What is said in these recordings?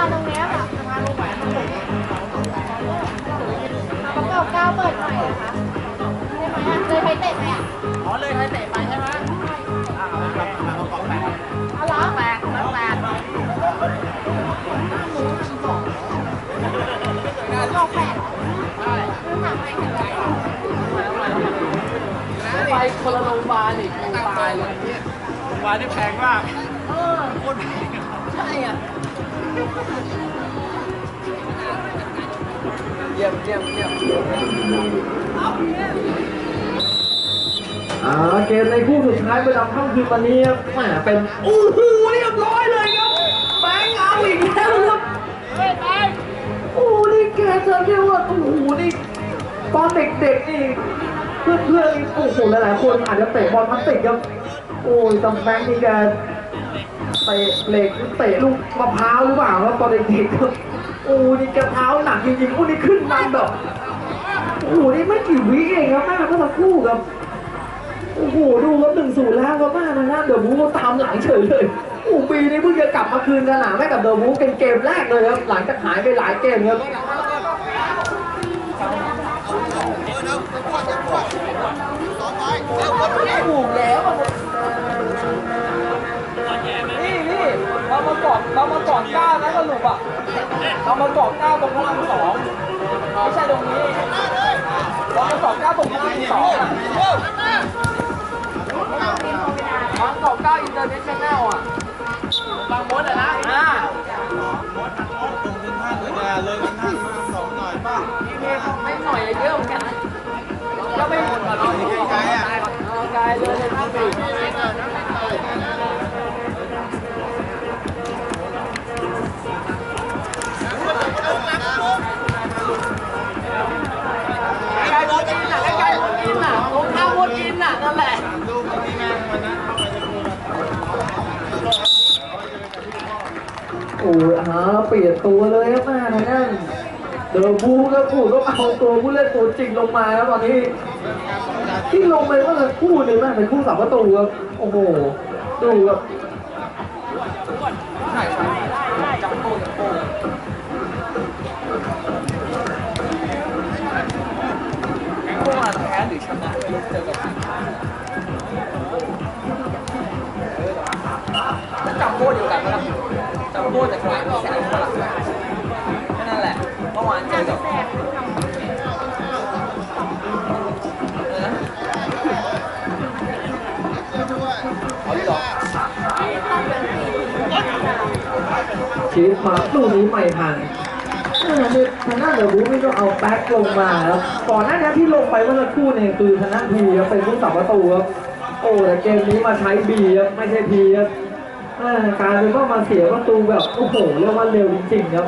านตรงนี้ค่ะสะพานลงไปประกอบเก้าเปิดใหม่อะคะใช่ไหมอะเลยใครเตะไหมอะอ๋อเลยให้เตะไปใช่ไหมอ่าเอาไปเอากองแปดเอาเหรอแปดแล้วแปดกองแปดใช่คือถามใหม่เถอะไปคนละโรงพยาบาลอีกตายเลยโรงพยาบาลนี่แพงมาก เออโคตรแพงใช่อะ เยี่ยมเยี่ยมเยี่ยมอ่าเกมในคู่สุดท้ายประจำค่ำคืนวันนี้ครับแหมเป็นโอ้โหเรียบร้อยเลยครับแบงค์เอาอีกแล้วครับโอ้โหนี่แกจะเรียกว่าโอ้โหนี่ตอนเด็กๆนี่เพื่อนๆโอ้โหหลายๆคนอาจจะเตะบอลพลาสติกครับโอ้ยแตแบงค์นี่แก ตะเหล็กเตะลูกมะพร้าวหรือเปล่าครับตอนเด็กๆกับโอ้นี่แกเท้าหนักจริงๆโอ้นี่ขึ้นนำแบบโอ้โหนี่ไม่กี่วิเองครับแม่เมื่อสักครู่ครับโอ้โหดูครับหนึ่งศูนย์แล้วครับแม่นะฮะเดอะบูก็ตามหลังเฉยเลยโอ้ปีนี้เพิ่งจะกลับมาคืนสนามให้กับเดอะบูเป็นเกมแรกเลยครับหลังจากหายไปหลายเกมครับถูกแล้ว เกาะเรามาเกาะก้านะสรุปอะเรามาเกาะก้าตรงพระรามสองไม่ใช่ตรงนี้เรามาเกาะก้าตรงพระรามสองอะบางเกาะก้าอินเตอร์เนชั่นแนลอะบางมดอะนะอ่าเลยกันท่านมาสองหน่อยป่ะไม่หน่อยเยอะเหมือนกันนะก็ไม่หมดหรอกไกลๆอะไกลเลย ลี่ยนตัวเลยครับแม่ทางนั้นเดอะบูก็ขู่ต้องเอาตัวผู้เล่นตัวจริงลงมาแล้วตอนนี้ ที่ลงไปก็คือคู่หนึ่งนะเป็นคู่สามประตูครับโอ้โหดูครับใช่ใช่จับโป้จับโป้พวกมาแพ้หรือชนะเจอกับ ชีฟมาตู้นี้ใหม่ทันตีทางด้านเดอะบูนี่ก็เอาแบ็คลงมาครับก่อนหน้านี้ที่ลงไปเมื่อสักครู่เนี่ยคือทางด้านพีครับเป็นผู้สับประตูครับโอ้แต่เกมนี้มาใช้บีครับไม่ใช่พีครับการเป็นว่ามาเสียประตูแบบโอ้โหเรียกว่าเร็วจริงๆครับ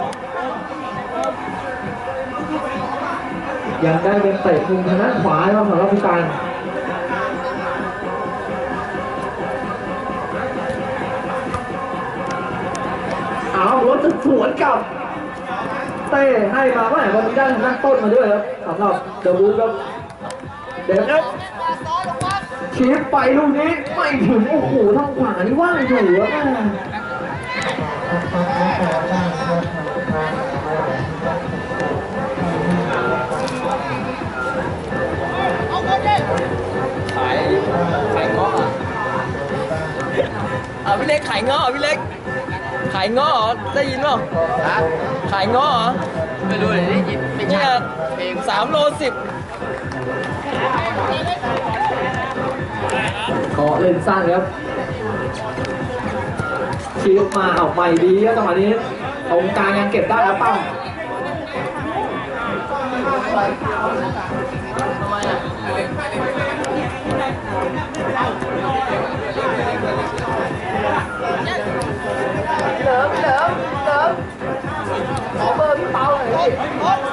ยังได้เป็นเตะมุมทางด้านขวาครับสำหรับผู้การ เอารถจะสวนกลับ เต้ให้มาว่าวันนี้ได้ทางด้านต้นมาด้วยครับสำหรับเดอะบูครับเดี๋ยวครับชีฟไปลูกนี้ไม่ถึงโอ้โหทางขวานี่ว่างอยู่ครับแม่ขายขายเงาะอะอะพี่เล็กขายเงาะอะพี่เล็ก ขายเงาะเหรอได้ยินเปล่าฮะขายเงาะเหรอไม่รู้เลยได้ยินไม่เนี่ใช่ยเพลงสามโลสิบขอเล่นสั้นครับชีฟมาเอาใหม่ดีครับจังหวะนี้ตรงกลางยังเก็บได้แล้วปั้ม พี่เป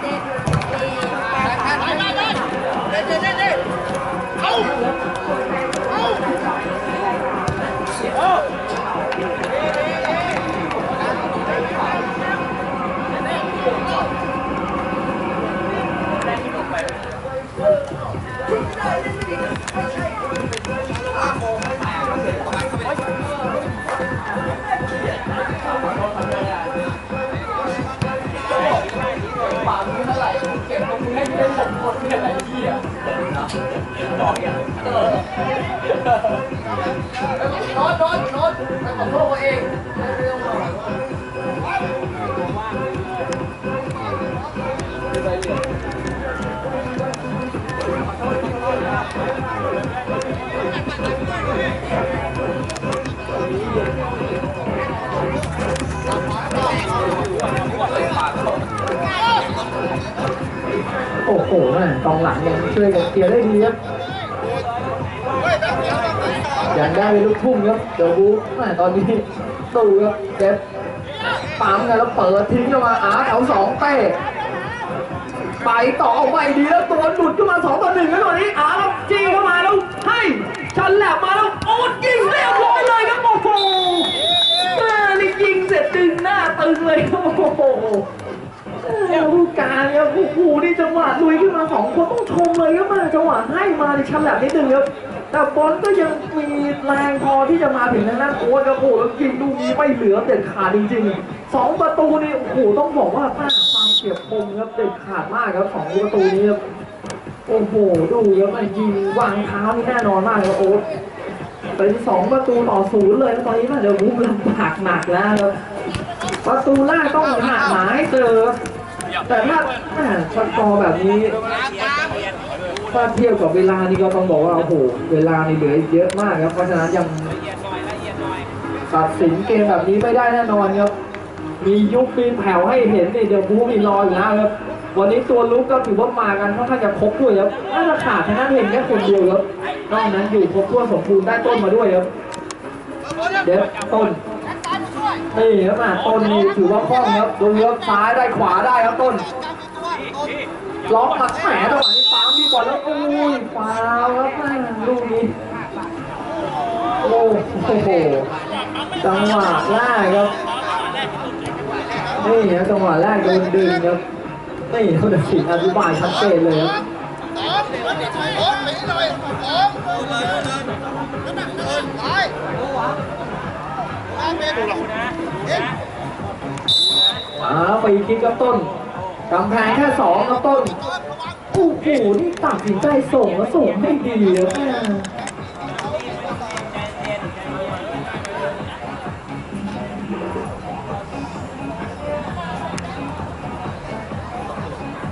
แป โน้ตโน้ตโน้ตไปขอโทษ โอ้โหแม่กองหลังยังช่วยกันเคลียร์ได้ดีครับยังได้ลูกทุ่งครับเดี๋ยวบูแม่ตอนนี้ดูครับเจ็บปั๊มกันแล้วเปิดทิ้งเข้ามาอาร์ตเอาสองเตะไปต่อไปดีแล้วตัวหลุดขึ้นมาสองต่อหนึ่งแล้วตอนนี้อาร์ตจี้เข้ามาแล้วให้ชันแหลบมาแล้วโอ้ยิงเรียบร้อยเลยครับโอ้โหแม่นี่ยิงเสร็จดึงหน้าตึงเลยครับโอ้โห เอ้าผู้การ ครับโอ้โหนี่จังหวะลุยขึ้นมาสองคนต้องชมเลยครับมาจังหวะให้มาในชั้นแหลมนิดนึงครับแต่บอลก็ยังมีแรงพอที่จะมาถึงทางด้านโค้ชครับโอ้โหแล้วยิงลูกนี้ไม่เหลือเด็ดขาดจริงๆสองประตูนี่โอ้โหต้องบอกว่าป้าความเฉียบคมครับเด็ดขาดมากครับสองประตูนี้ครับโอ้โหดูครับมันยิงวางเท้านี่แน่นอนมากครับโอ๊ตเป็นสองประตูต่อศูนย์เลยตอนนี้น่าจะบุกลำบากหนักแล้วครับประตูแรกต้องหาหมาให้เจอ แต่ถ้าแม่สกอร์แบบนี้ ถ้าเทียบกับเวลานี่ก็ต้องบอกว่า โอ้โห เวลานี่เหลืออีกเยอะมากครับ เพราะฉะนั้นยังตัดสินเกมแบบนี้ไม่ได้แน่นอนครับ มียุบมีแผ่วให้เห็นนี่เดี๋ยวบูมีรออยู่แล้วครับ วันนี้ตัวลุกก็ถือว่ามากันค่อนข้างจะครบด้วยครับน่าจะขาดแค่นั้นเห็นแค่คนเดียวครับนอกนั้นอยู่ครบถ้วนสมบูรณ์ได้ต้นมาด้วยครับเดี๋ยวต้น นี่ครับอ่ต้นนี่ถือว่าคล่องครับดูครับซ้ายได้ขวาได้ครับต้นล็อกมาแหมจังหวะนี้ฟาวดีกว่าแล้วโอ้ยฟาวครับแม่ลูกนี้โอ้โหจังหวะแรกครับนี่ครับจังหวะแรกโดนดึงครับนี่เขาจะสิอธิบายชัดเจนเลยครับ มาไปคิกครับต้นกำแพงแค่สองครับต้นโอ้โหนี่ตัดสินใจส่งแล้วส่งให้ดีครับแม่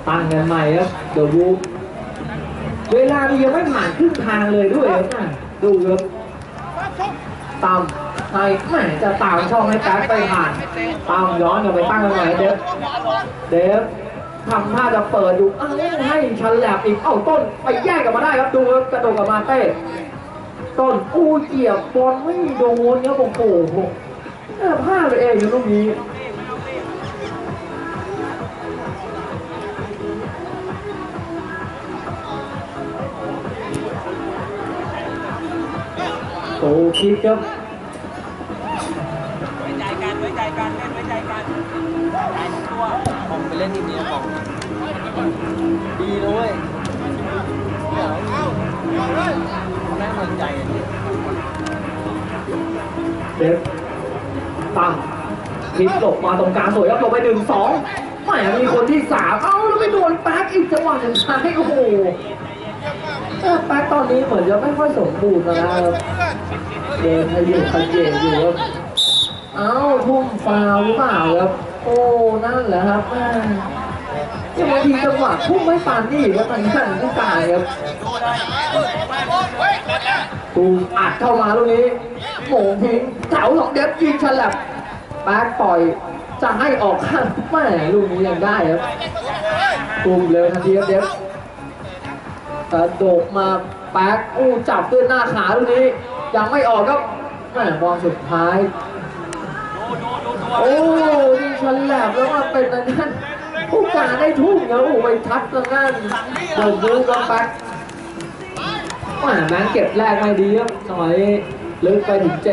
ตั้งกันใหม่ครับเดี๋ยวดูเวลานี่ยังไม่ผ่านครึ่งทางเลยด้วยครับแม่ดูครับตาม ใครแม่จะตามช่องให้แป๊บไปผ่านตามย้อนกลับไปตั้งกันใหม่เด็กเดฟทำท่าจะเปิดอยู่อ้าวให้ชันแหลบอีกเอ้าต้นไปแยกกลับมาได้ครับดูครับกระโดดกลับมาเต้ต้นอู้เหยียบบอลไม่โดนครับโอ้โหออพลาดไปเองอยู่ตรงนี้โอ้คิดครับ ใจกันใจตัวผมไปเล่นทีมนี้นะผมดีนะเว้ยแม่งมันใจกันดิเดฟตั้งพลิกหลบมาตรงกลางสวยครับหลบไปหนึ่งสองแหมมีคนที่สามเอ้าแล้วไปโดนแป๊กอีกจังหวะหนึ่งท้ายโอ้โหเออแป๊กตอนนี้เหมือนจะไม่ค่อยสมบูรณ์นะครับเดินขยืดขยเยอยู่ครับ เอ้าทุ่มฟาวล์หรือเปล่าครับ โอ้นั่นแหละครับแม่ยังบางทีจังหวะทุ่มไม่ปานนี่ครับทางด้านผู้การครับตูมอัดเข้ามาลูกนี้โหม่งทิ้งแถวสองเดฟยิงฉลับแบ็คปล่อยจะให้ออกข้างแม่ลูกนี้ยังได้ครับตูมเร็วทันทีครับเดฟกระโดดมาแบ็คอู้จับด้วยหน้าขาลูกนี้ ยังไม่ออกครับแม่บอลสุดท้าย โอ้ยิงฉลับแล้วมาเป็นอันนั้นโอ้มารได้ทุ่งแล้วโอ้ไปทัดตรงนั้นเดินดูกันไปแหม่แมงเก็บแรกไม่ดีครับสมัยลึกไปถึงเจ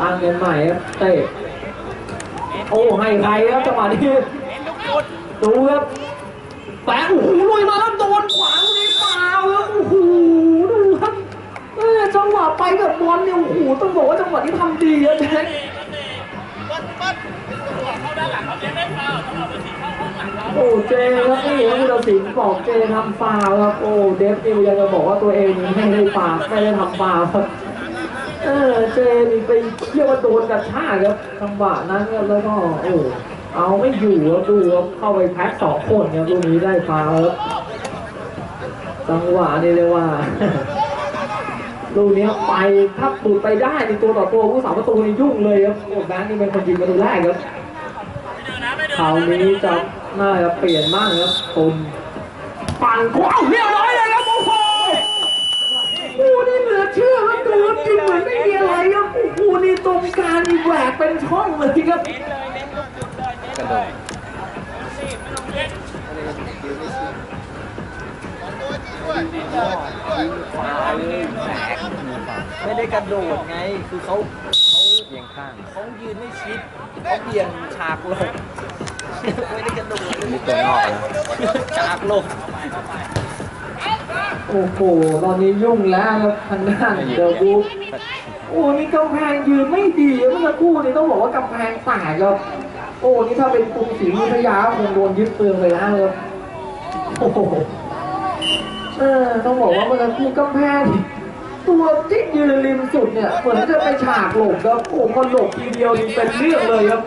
ตั้งเงินใหม่ครับเตะโอ้ให้ใครครับจังหวะนี้เน้นทุกจุดดูครับแปะโอ้โหลุยมาแล้วโดนขวางนี่เปล่าครับโอ้โหดูครับเออจังหวะไปกับบอลเนี่ยโอ้โหต้องบอกว่าจังหวะนี้ทำดีอะแจ็ค โอ้เจครับนี่ครับคุณศิลป์บอกเจทำฟาวล์ครับโอ้เดฟนิวยังจะบอกว่าตัวเองไม่ได้ฟาวไม่ได้ทำฟาวครับเออเจนี่ไปเรียกว่าโดนกระชากครับจังหวะนั้นครับแล้วก็โอ้เอาไม่อยู่ครับดูครับเข้าไปแพ็คสองคนครับลูกนี้ได้ฟาวครับจังหวะนี่เลยว่าลูกนี้ไปถ้าปุดไปได้ในตัวต่อตัวผู้สาประตูนี่ยุ่งเลยครับโอ้แบงค์นี่เป็นคนยิงประตูแรกครับ คราวนี้จะน่าจะเปลี่ยนมากครับตุนปั่นขวาเรียบร้อยเลยครับโอ้โหโอ้นี่เหลือเชื่อครับดูครับจริงเหมือนไม่มีอะไรครับโอ้โหนี่ตรงกลางนี่แหวกเป็นช่องเลยครับเน้นเลยเน้นทุกจุดเลยเน้นกระเลโดยดรีบไม่ต้องเล่นแหมไม่ได้กระโดดไง คือเขาเขาเอียงข้างเขายืนไม่ชิดเขาเบี่ยงฉากหลบ ไม่ได้กระโดดนี่ตัวนอกนะฉากหลบโอ้โห ตอนนี้ยุ่งแล้วครับทางด้านเดอะบูฟโอ้นี่กำแพงยืนไม่ดีเมื่อสักครู่นี้ต้องบอกว่ากำแพงแตกครับโอ้นี่ถ้าเป็นกรุงศรีอยุธยาคงโดนยึดเมืองไปแล้วครับโอ้โหเออต้องบอกว่าเมื่อสักครู่กำแพงตัวที่ยืนริมสุดเนี่ยเหมือนจะไปฉากหลบครับโอ้พอหลบทีเดียวนี่เป็นเรื่องเลยครับ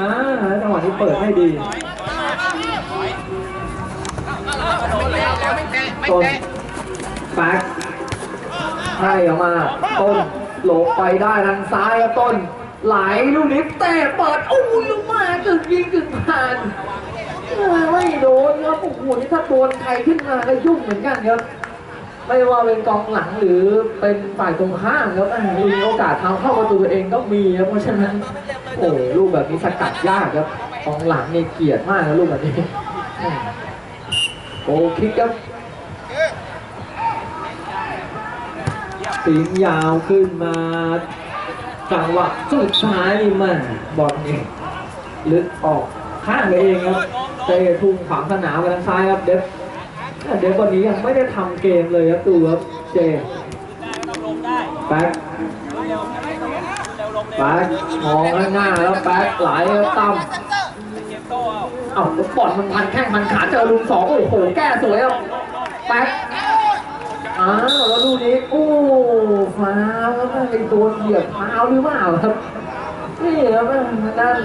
อ่าจังหวะนี้เปิดให้ดีแล้วไม่แตะไม่ต้นแตะแบ็คให้ออกมา ต้นหลบไปได้ทางซ้ายครับต้น ไหลลูกนี้เตะเปิดโอ้ยลงมากึ่งยิงกึ่งผ่านไม่โดนครับโอ้โหนี่ถ้าโดนใครขึ้นมาก็ยุ่งเหมือนกันครับ ไม่ว่าเป็นกองหลังหรือเป็นฝ่ายตรงข้ามครับมีโอกาสทำเข้าประตูตัวเองก็มีครับเพราะฉะนั้นโอ้ลูกแบบนี้สกัดยากครับกองหลังนี่เกลียดมากนะลูกแบบนี้อืมโกคิกครับสิงยาวขึ้นมาจังหวะสุดท้ายนี่มันบอลนี่ลึกออกข้างไปเองครับเตะทุ่งขวางสนามไปทางซ้ายครับเดฟ เดฟวันนี้ยังไม่ได้ทำเกมเลยครับดูครับเจได้ก็ต้องลงได้แบ็คเร็วเร็วลงเร็วแบ็คมองข้างหน้าแล้วแบ็คไหลครับตั้มเกมโต้เอาเอ้าแล้วบอลมันพันแข้งพันขาเจอลุงสองโอ้โหแก้สวยครับแบ็คอ้าวแล้วดูนี้โอ้ฟ้าวครับไอ้ตัวเหยียบเท้าหรือเปล่าครับนี่ครับแม่นั่น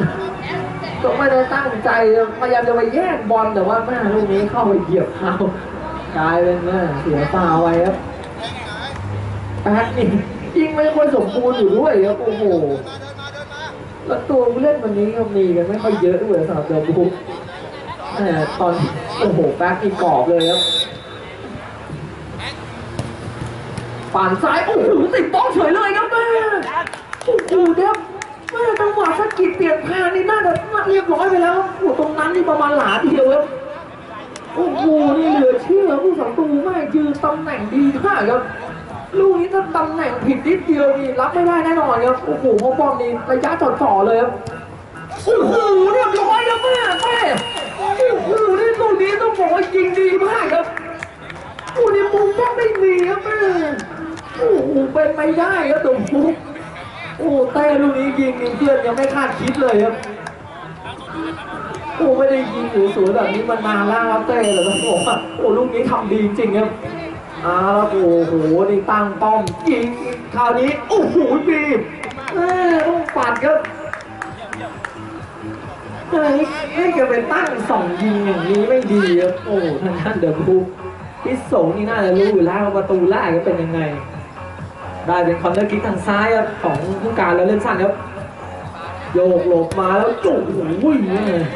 ก็ไม่ได้ตั้งใจพยายามจะไปแย่งบอลแต่ว่าแม่ลูกนี้เข้าไปเหยียบเท้า กลายเป็นแม่เสียฟาวไว้ครับแป๊กนี่ยิงไม่ค่อยสมบูรณ์อยู่ด้วยครับโอ้โหแล้วตัวผู้เล่นวันนี้ก็มีกันไม่ค่อยเยอะด้วยสำหรับเดอะบุ๊กแต่ตอนโอ้โหแป๊กนี่กรอบเลยครับปั่นซ้ายโอ้โหติดบล็อกเฉยเลยครับแม่โอ้โหเดี๋ยวแม่จังหวะสกิดเปลี่ยนทางนี่น่าจะเรียบร้อยไปแล้วโอ้โหตรงนั้นนี่ประมาณหลาเดียวครับ โอ้โหนี่เหลือเชื่อผู้สังตูมากยืนตำแหน่งดีมากครับลูกนี้ถ้าตำแหน่งผิดนิดเดียวนี่รับไม่ได้แน่นอนครับโอ้โหพราะบอลนี่ระยะจ่อๆเลยครับโอ้โหเรียบร้อยครับแม่แม่โอ้โหนี่ลูกนี้ต้องบอกว่ายิงดีมากครับโอ้โหนี่มุมแทบไม่มีครับแม่โอ้โหเป็นไม่ได้ครับตัวมุกโอ้เต้ลูกนี้ยิงนี่เพื่อนยังไม่คาดคิดเลยครับ โอ้ไม่ได้ยิงสวยๆแบบนี้มานานแล้วครับเต้แต่ต้องบอกว่าโอ้ลูกนี้ทำดีจริงครับอ้าวโอ้โหนี่ตั้งป้อมยิงคราวนี้โอ้โหบีเอ้ยต้องปัดครับเฮ้ยนี่จะเป็นตั้งสองยิงอย่างนี้ไม่ดีครับโอ้ทางด้านเดอะบูพิสโซนี่น่าจะรู้อยู่แล้วว่าประตูแรกจะเป็นยังไง ได้เป็นคอนเนอร์คิกทางซ้ายครับของผู้การแล้วเล่นสั้นครับ โยกหลบมาแล้วจุ๊โอ้ย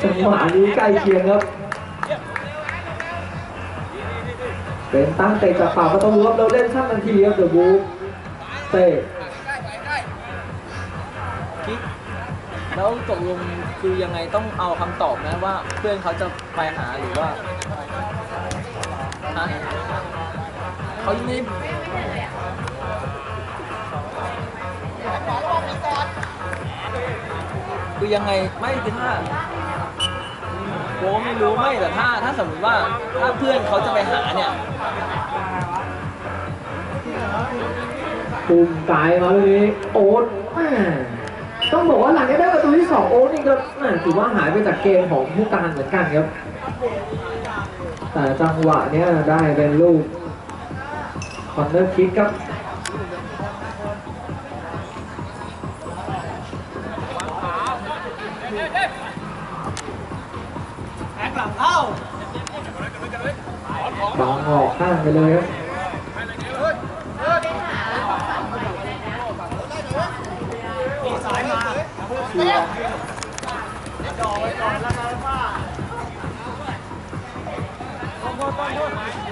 จังหวะนี้ใกล้เคียงครับ เป็นตั้งเตะจากฝ่าประตูครับเราเล่นสั้นทันทีครับเดอะบูเตะแล้วตกลงคือยังไงต้องเอาคำตอบนะว่าเพื่อนเขาจะไปหาหรือว่าฮะเขายังไม่ คือยังไงไม่คือถ้าโบไม่รู้ไม่แต่ถ้า ถ้าสมมติว่าถ้าเพื่อนเขาจะไปหาเนี่ยปุ่มไกลมาลูกนี้โอ๊ตแม่ต้องบอกว่าหลังจากได้ประตูที่สองโอ๊ตนี่ก็แม่ถือว่าหายไปจากเกมของผู้การเหมือนกันครับแต่จังหวะเนี้ยได้เป็นลูกคอนเนอร์คิกครับ บางออกข้างไปเลยครับ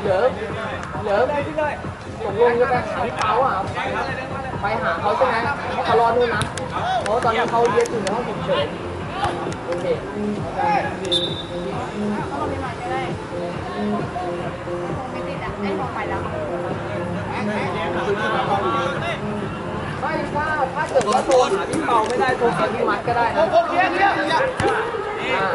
เหลือเหลือตกลงจะไปหาเปาอะไปหาเขาใช่ไหมเพราะเขารอนู่นนะเพราะตอนนี้เขาเรียนอยู่ในห้องฉุกเฉิน โอเคต้องลงไปหน่อยก็ได้ไม่ติดอะได้ลงไปแล้วไม่ถ้าถ้าเกิดว่าโทรหาพี่เปาไม่ได้โทรหาพี่มัดก็ได้นะโอเคเนี่ยอ่า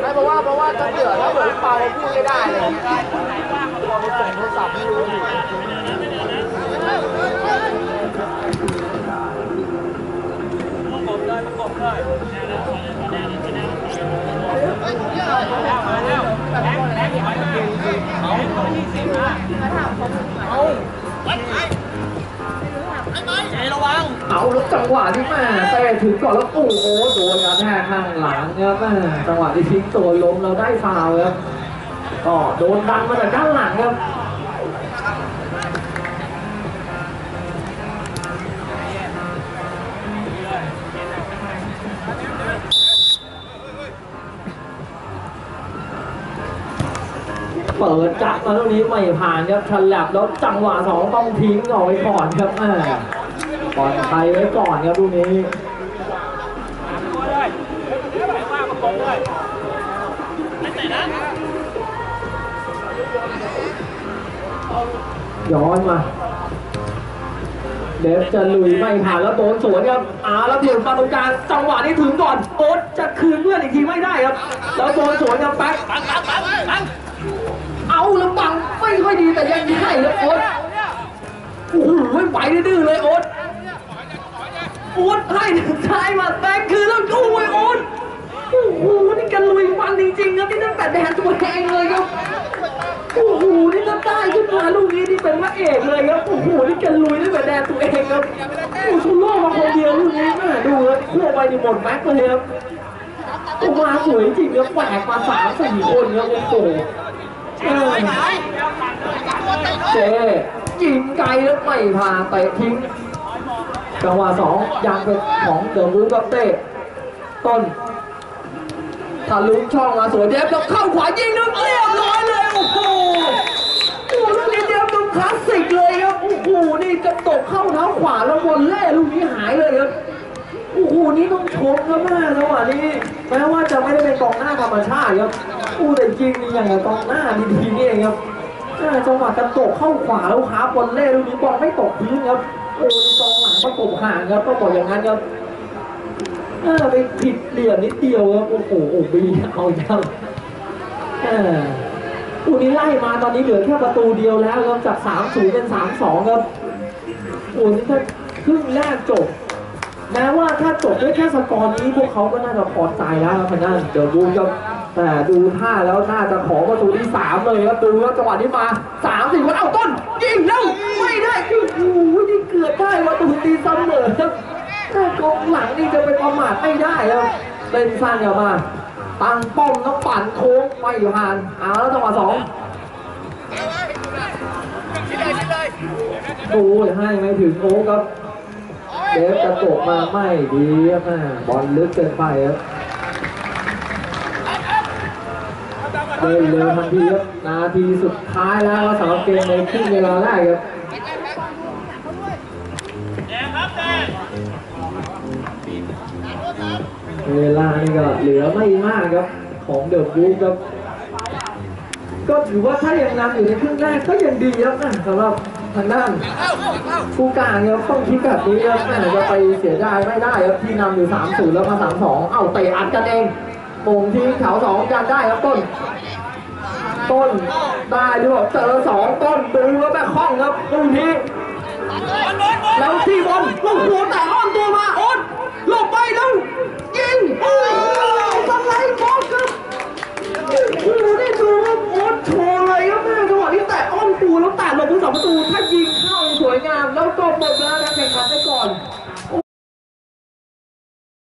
ไม่เพราะว่าเพราะว่าถ้าเกิดถ้าเกิดพี่เปาพูดไม่ได้อะไรอย่างเงี้ยไปส่งโทรศัพท์ไม่รู้อยู่มาถาม เขาหน่อยเอาใจระวังเอาแล้วจังหวะที่แม่เตะถึงก่อนแล้วโอ้โหโดนกระแทกข้างหลังครับแม่จังหวะที่ทิ้งตัวล้มเราได้ฟาวครับก็โดนดันมาจากด้านหลังครับ เปิดจับมาตรงนี้ไม่ผ่านครับฉลับแล้วจังหวะสองต้องทิ้งเอาไว้ก่อนครับปล่อยไปไว้ก่อนครับลูกนี้ย้อนมาเดฟจะลุยไม่ผ่านแล้วโดนสวนครับอาแล้วเบี่ยงมาตรงกลางจังหวะนี้ถึงก่อนโอ๊ตจะคืนเพื่อนอีกทีไม่ได้ครับ แล้วโดนสวนครับแป๊ก เอาแล้วบังไม่ค่อยดีแต่ยังได้ครับโอ๊ตโอ้โหไม่ไหวดื้อเลยโอ๊ตโอ๊ตให้ท้ายมาแป๊กคือแล้วโอ้ยโอ๊ตโอ้โหนี่กันลุยมันจริงๆครับนี่ตั้งแต่แดนตัวแทงเลยครับโอ้โหนี่ถ้าได้ขึ้นมาลูกนี้นี่เป็นพระเอกเลยครับโอ้โหนี่กันลุยได้แบบแดนตัวเองครับโอ้โหชูโล่มาคนเดียวลูกนี้แม่ดูครับคั่วไปนี่หมดแม็กเลยครับโอ้มาสวยจริงครับแหวกมาสามสี่คนครับโอ้โห เออเจยิงไกลแล้วไม่พาเตะทิ้งจังหวะสองยังเป็นของเดอะมูฟกับเตะต้นทะลุช่องมาสวยเดฟแล้วเข้าขวายิงนึกเรียบร้อยเลยโอ้โหโอ้โหลูกนี้เดฟดูคลาสสิกเลยครับโอ้โหนี่กระตกเข้าเท้าขวาแล้วบอลเล่ลูกนี้หายเลยครับ โอ้โหนี่ต้องชมครับแม่จังหวะนี้แม้ว่าจะไม่ได้เป็นกองหน้าธรรมชาติครับอู้แต่จริงนี่อย่างกับกองหน้าดีๆนี่เองครับจังหวะกระตกเข้าขวาแล้วหาบอลเล่ลูกนี้บอลไม่ตกพื้นครับโอ้กองหลังประกบห่างครับต้องบอกอย่างนั้นครับเออไปผิดเหลี่ยมนิดเดียวครับโอ้โหโอ้บีเอาจังเออคู่นี้ไล่มาตอนนี้เหลือแค่ประตูเดียวแล้วครับจาก3ามศูนย์เป็น3ามสองครับโอ้นี่ถ้าครึ่งแรกจบ แม้ว่าถ้าจบด้วยแค่สกอร์นี้พวกเขาก็น่าจะพอใจแล้วครับนั่นเดี๋ยวดูครับแต่ดูท่าแล้วน่าจะขอประตูที่สามเลยครับดูแล้วจังหวะนี้มาสามสี่วันเอาต้นยิงแล้วไม่ได้โอ้โหนี่เกือบได้ประตูตีเสมอครับถ้ากองหลังนี่จะไปประมาทไม่ได้ครับเล่นสั้นกลับมาตั้งป้อมต้องปั่นโค้งไม่ผ่านเอาแล้วจังหวะสองดูให้ไม่ถึงโอ้ครับ เซฟกระโกมาไม่ดีมากบอลลึกเกินไปครับเลยนเร็วทันทีครับนาทีสุดท้ายแล้วสำหรับเกมในครึ่งเวลาแรกครับเวลานี่ก็เหลือไม่มากครับ ของเดอะบู๊ครับ ก็ถือว่าถ้ายังนำอยู่ในครึ่งแรกก็ยังดีครับนะสำหรับ ทางด้านผู้การครับต้องคิดแบบนี้ครับจะไปเสียดายไม่ได้ครับที่นำอยู่สามศูนแล้วมาสามสองเอาเตะอัดกันเองมงที่เขาสองกันได้ครับต้น ต้นได้ด้วยเจอสองต้นดึงแล้วแม่คล้องครับลูกนี้แล้วที่บนลูกหัวแต่อ้อนตัวมาโอ้นหลบไปแล้วยิงโอ้ยสไลด์บอลครับ อ้อมตูแล้วตัดลงทุกสองประตู ถ้ายิงเข้าสวยงาม แล้วจบหมดแล้วนะแข่งขันไปก่อน